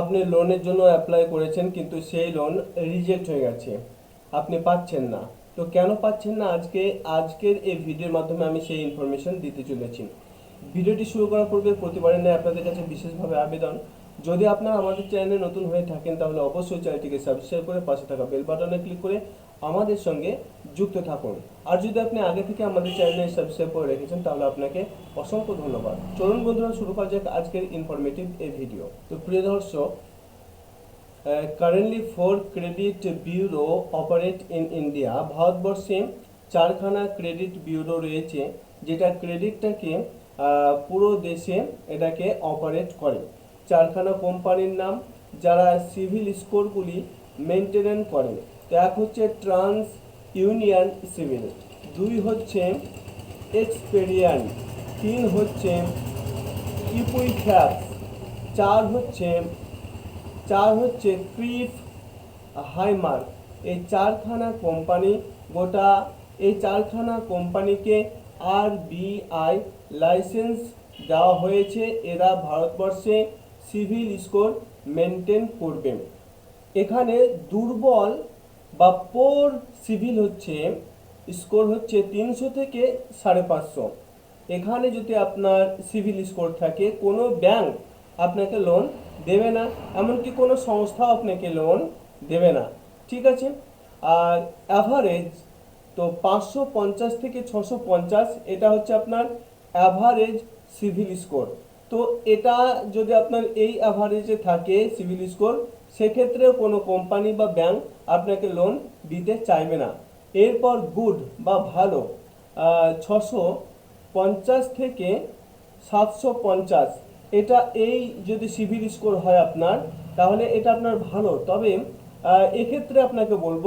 আপনি লোনের জন্য অ্যাপ্লাই করেছেন, কিন্তু সেই লোন রিজেক্ট হয়ে গেছে। আপনি পাচ্ছেন না। তো কেন পাচ্ছেন না? আজকে, আজকের এই ভিডিওর মাধ্যমে আমি সেই ইনফরমেশন দিতে চলেছি। ভিডিওটি শুরু করার পূর্বে প্রতিবারের নেই আপনাদের কাছে বিশেষভাবে আবেদন। যদি আপনারা আমাদের চ্যানেলে নতুন হয়ে থাকেন, তাহলে অবশ্যই চ্যানেলটিকে সাবস্ক্রাইব করে পাশে থাকা বেল বাটনে ক্লিক করে আমাদের সঙ্গে যুক্ত থাকুন। আর যদি আপনি আগে থেকে আমাদের চ্যানেলে সাবস্ক্রাইব করে রেখেছেন, তাহলে আপনাকে অসংখ্য ধন্যবাদ। চলুন বন্ধুরা, শুরু করা যাক আজকের ইনফরমেটিভ এই ভিডিও তো প্রিয় দর্শক currently four credit bureau operate in India ভারতবর্ষে চারখানা ক্রেডিট ব্যুরো রয়েছে, যেটা ক্রেডিটটাকে পুরো দেশে এটাকে অপারেট করে। চারখানা কোম্পানির নাম, যারা সিভিল স্কোরগুলি মেনটেন করেন। তো এক হচ্ছে ট্রান্স ইউনিয়ন সিভিল, দুই হচ্ছে এক্সপেরিয়ান তিন হচ্ছে ইকুইফ্যাক্স চার হচ্ছে চার হচ্ছে ক্রিফ হাইমার্ক এই চারখানা কোম্পানি, গোটা এই চারখানা কোম্পানিকে আর লাইসেন্স দেওয়া হয়েছে। এরা ভারতবর্ষে সিভিল স্কোর মেনটেন করবে এখানে দুর্বল বা পোর সিভিল হচ্ছে, স্কোর হচ্ছে তিনশো থেকে সাড়ে পাঁচশো। এখানে যদি আপনার সিভিল স্কোর থাকে, কোনো ব্যাংক আপনাকে লোন দেবে না, এমনকি কোনো সংস্থাও আপনাকে লোন দেবে না। ঠিক আছে? আর অ্যাভারেজ তো পাঁচশো পঞ্চাশ থেকে ছশো পঞ্চাশ, এটা হচ্ছে আপনার অ্যাভারেজ সিভিল স্কোর তো এটা যদি আপনার এই অ্যাভারেজে থাকে সিভিল স্কোর সেক্ষেত্রে কোনো কোম্পানি বা ব্যাংক আপনাকে লোন দিতে চাইবে না। এরপর গুড বা ভালো ছশো পঞ্চাশ থেকে সাতশো পঞ্চাশ, এটা এই যদি সিভিল স্কোর হয় আপনার, তাহলে এটা আপনার ভালো। তবে এক্ষেত্রে আপনাকে বলব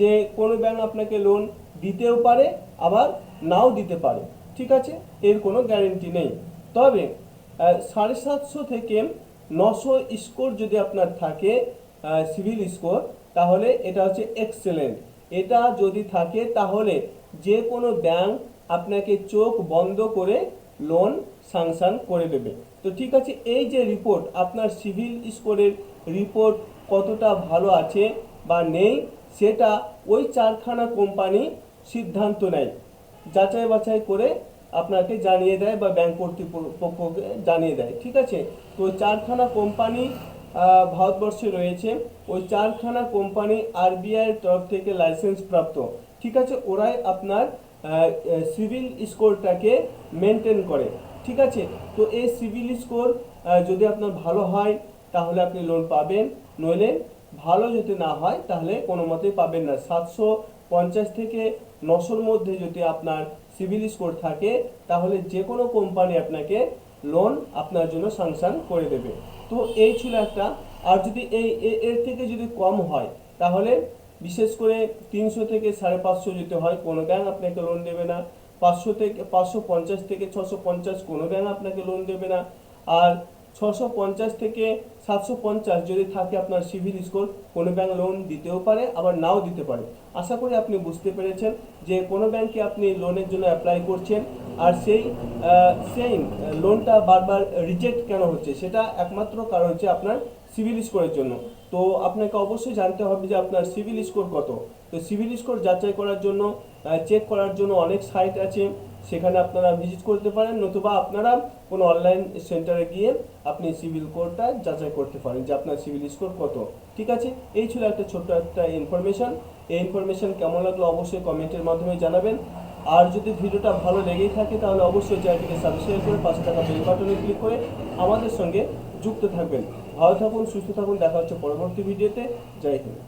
যে কোনো ব্যাংক আপনাকে লোন দিতেও পারে, আবার নাও দিতে পারে। ঠিক আছে? এর কোনো গ্যারেন্টি নেই। তবে সাড়ে সাতশো থেকে নশো স্কোর যদি আপনার থাকে সিভিল স্কোর, তাহলে এটা হচ্ছে এক্সেলেন্ট। এটা যদি থাকে, তাহলে যে কোনো ব্যাংক আপনাকে চোখ বন্ধ করে লোন সাংশন করে দেবে। তো ঠিক আছে, এই যে রিপোর্ট, আপনার সিভিল স্কোরের রিপোর্ট কতটা ভালো আছে বা নেই, সেটা ওই চারখানা কোম্পানি সিদ্ধান্ত নেয় যাচাই বাছাই করে আপনাকে জানিয়ে দেয় বা ব্যাংক কর্তৃপক্ষকে জানিয়ে দেয়, ঠিক আছে? তো চারখানা কোম্পানি ভারতবর্ষে রয়েছে। ওই চারখানা কোম্পানি আরবিআইয়ের তরফ থেকে লাইসেন্স প্রাপ্ত, ঠিক আছে? ওরাই আপনার সিভিল স্কোরটাকে মেনটেন করে, ঠিক আছে? তো এই সিভিল স্কোর যদি আপনার ভালো হয়, তাহলে আপনি লোন পাবেন। নইলে ভালো যদি না হয়, তাহলে কোনো মতেই পাবেন না। সাতশো পঞ্চাশ থেকে নশোর মধ্যে যদি আপনার সিভিল স্কোর থাকে, তাহলে যে কোনো কোম্পানি আপনাকে লোন আপনার জন্য সাংশন করে দেবে। তো এই ছিল একটা। আর যদি এই এর থেকে যদি কম হয়, তাহলে বিশেষ করে তিনশো থেকে সাড়ে পাঁচশো যেতে হয়, কোনো ব্যাংক আপনাকে লোন দেবে না। পাঁচশো থেকে, পাঁচশো পঞ্চাশ থেকে ছশো পঞ্চাশ কোনো ব্যাংক আপনাকে লোন দেবে না। আর ছশো পঞ্চাশ থেকে সাতশো পঞ্চাশ যদি থাকে আপনার সিভিল স্কোর, কোনো ব্যাংক লোন দিতেও পারে, আবার নাও দিতে পারে। আশা করি আপনি বুঝতে পেরেছেন যে কোনো ব্যাংকে আপনি লোনের জন্য অ্যাপ্লাই করছেন, আর সেই সেই লোনটা বারবার রিজেক্ট কেন হচ্ছে? সেটা একমাত্র কারণ হচ্ছে আপনার সিভিল স্কোরের জন্য। তো আপনাকে অবশ্যই জানতে হবে যে আপনার সিভিল স্কোর কত। তো সিভিল স্কোর যাচাই করার জন্য চেক করার জন্য অনেক সাইট আছে। সেখানে আপনারা ভিজিট করতে পারেন, নতুবা আপনারা কোনো অনলাইন সেন্টারে গিয়ে আপনি সিভিল কোডটা যাচাই করতে পারেন যে আপনার সিভিল স্কোর কত। ঠিক আছে? এই ছিল একটা ছোট্ট একটা ইনফরমেশন এই ইনফরমেশন কেমন লাগল অবশ্যই কমেন্টের মাধ্যমে জানাবেন। আর যদি ভিডিওটা ভালো লেগেই থাকে তাহলে অবশ্যই চ্যানেলটিকে সাবস্ক্রাইব করে পাশে থাকা বেল বাটনে ক্লিক করে আমাদের সঙ্গে যুক্ত থাকবেন। ভালো থাকুন, সুস্থ থাকুন, দেখা হচ্ছে পরবর্তী ভিডিওতে জয় হিন্দ।